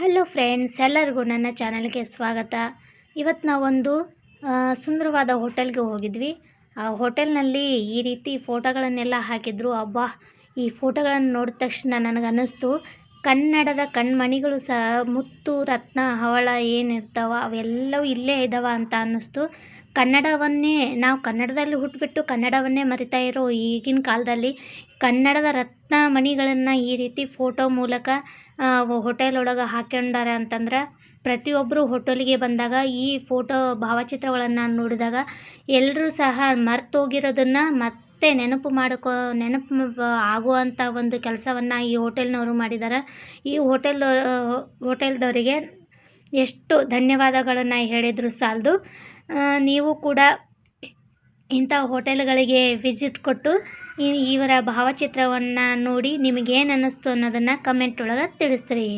Hello friends ಎಲ್ಲರಿಗೂ ನನ್ನ ಚಾನಲ್ಗೆ ಸ್ವಾಗತ. ಇವತ್ತು ನಾವೊಂದು ಸುಂದರವಾದ ಹೋಟೆಲ್ಗೆ ಹೋಗಿದ್ವಿ. ಆ ಹೋಟೆಲ್ನಲ್ಲಿ ಈ ರೀತಿ ಫೋಟೋಗಳನ್ನೆಲ್ಲ ಹಾಕಿದ್ರು. ಅಬ್ಬಾ, ಈ ಫೋಟೋಗಳನ್ನು ನೋಡಿದ ತಕ್ಷಣ ನನಗನ್ನಿಸ್ತು. ಕನ್ನಡದ ಕಣ್ಮಣಿಗಳು ಸಹ ಮುತ್ತು, ರತ್ನ, ಹವಳ ಏನಿರ್ತಾವ ಅವೆಲ್ಲವೂ ಇಲ್ಲೇ ಇದ್ದಾವ ಅಂತ ಅನ್ನಿಸ್ತು. ಕನ್ನಡವನ್ನೇ, ನಾವು ಕನ್ನಡದಲ್ಲಿ ಹುಟ್ಟುಬಿಟ್ಟು ಕನ್ನಡವನ್ನೇ ಮರಿತಾ ಇರೋ ಈಗಿನ ಕಾಲದಲ್ಲಿ ಕನ್ನಡದ ರತ್ನ ಮಣಿಗಳನ್ನು ಈ ರೀತಿ ಫೋಟೋ ಮೂಲಕ ಹೋಟೆಲ್ ಒಳಗೆ ಹಾಕ್ಕೊಂಡಾರೆ ಅಂತಂದ್ರೆ ಪ್ರತಿಯೊಬ್ಬರು ಹೋಟೆಲಿಗೆ ಬಂದಾಗ ಈ ಫೋಟೋ ಭಾವಚಿತ್ರಗಳನ್ನು ನೋಡಿದಾಗ ಎಲ್ಲರೂ ಸಹ ಮರ್ತೋಗಿರೋದನ್ನು ಮತ್ತೆ ನೆನಪು ಮಾಡಿಕೊ, ನೆನಪು ಆಗುವಂಥ ಒಂದು ಕೆಲಸವನ್ನು ಈ ಹೋಟೆಲ್ನವರು ಮಾಡಿದ್ದಾರೆ ಈ ಹೋಟೆಲ್, ಹೋಟೆಲ್ದವರಿಗೆ ಎಷ್ಟು ಧನ್ಯವಾದಗಳನ್ನು ಹೇಳಿದರೂ ಸಾಲದು. ನೀವು ಕೂಡ ಇಂಥ ಹೋಟೆಲ್ಗಳಿಗೆ ವಿಸಿಟ್ ಕೊಟ್ಟು ಇವರ ಭಾವಚಿತ್ರವನ್ನು ನೋಡಿ ನಿಮಗೇನು ಅನ್ನಿಸ್ತು ಅನ್ನೋದನ್ನು ಕಮೆಂಟ್ ಒಳಗೆ ತಿಳಿಸ್ರಿ.